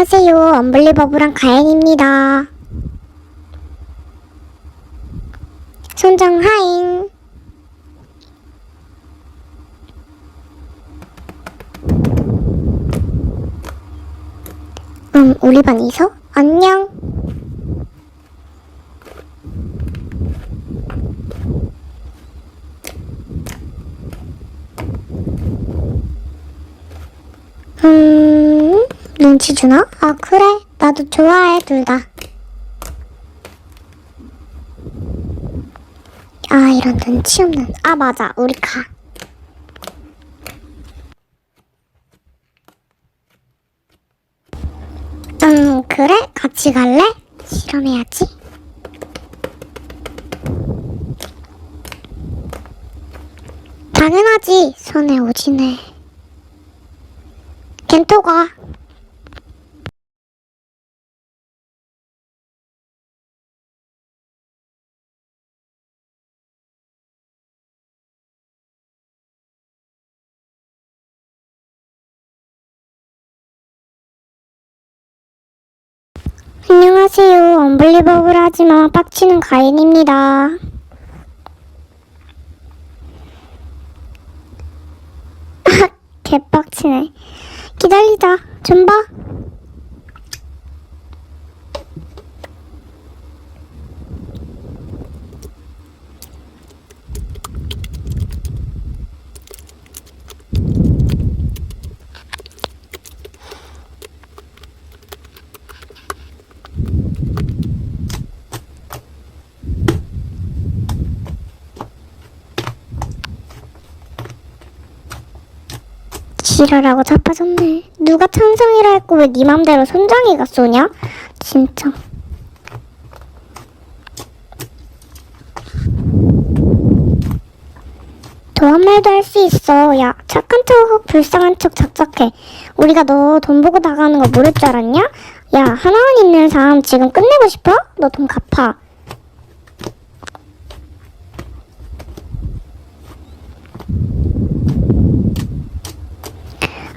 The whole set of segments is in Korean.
안녕하세요. 언블리버블한 가연입니다. 손정 하잉. 음, 우리 반 이서? 안녕. 음, 눈치 주나? 아, 그래. 나도 좋아해, 둘 다. 아, 이런 눈치 없는. 아, 맞아. 우리 가. 음, 그래? 같이 갈래? 실험해야지. 당연하지. 손에 오지네. 겐토가. 안녕하세요. 언블리버블 하지마 빡치는 가인입니다. 개빡치네. 기다리자. 좀 봐. 지랄하고 자빠졌네. 누가 찬성이라 했고 왜 네 맘대로 손장이가 쏘냐? 진짜. 더한 말도 할 수 있어. 야, 착한 척하고 불쌍한 척 작작해. 우리가 너 돈 보고 나가는 거 모를 줄 알았냐? 야, 하나원 있는 사람 지금 끝내고 싶어? 너 돈 갚아.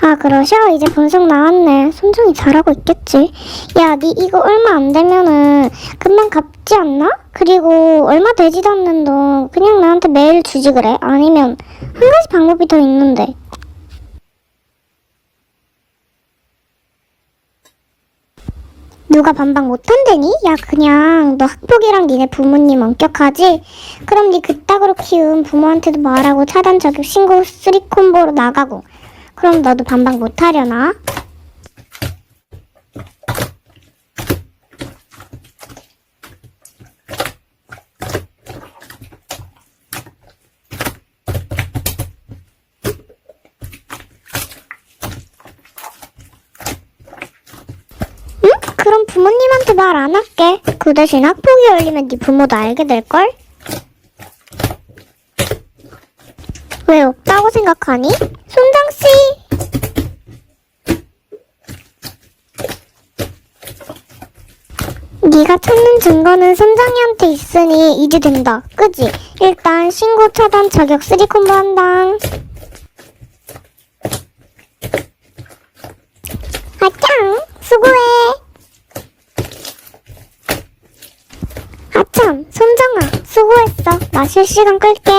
아 그러셔? 이제 분석 나왔네. 손정이 잘하고 있겠지. 야, 니 이거 얼마 안 되면은 금방 갚지 않나? 그리고 얼마 되지도 않는 돈 그냥 나한테 매일 주지 그래? 아니면 한 가지 방법이 더 있는데. 누가 반박 못한대니? 야 그냥 너 학폭이랑 니네 부모님 엄격하지? 그럼 니 그따구로 키운 부모한테도 말하고 차단 저격 신고 쓰리콤보로 나가고 그럼 너도 반박 못하려나? 응? 그럼 부모님한테 말 안 할게. 그 대신 학폭이 열리면 네 부모도 알게 될걸? 왜 없다고 생각하니? 손장씨! 네가 찾는 증거는 손장이한테 있으니 이제 된다. 그지? 일단 신고 차단 자격 3콤보 한당. 아짱! 수고해! 아참! 손장아! 수고했어. 나 실시간 끌게.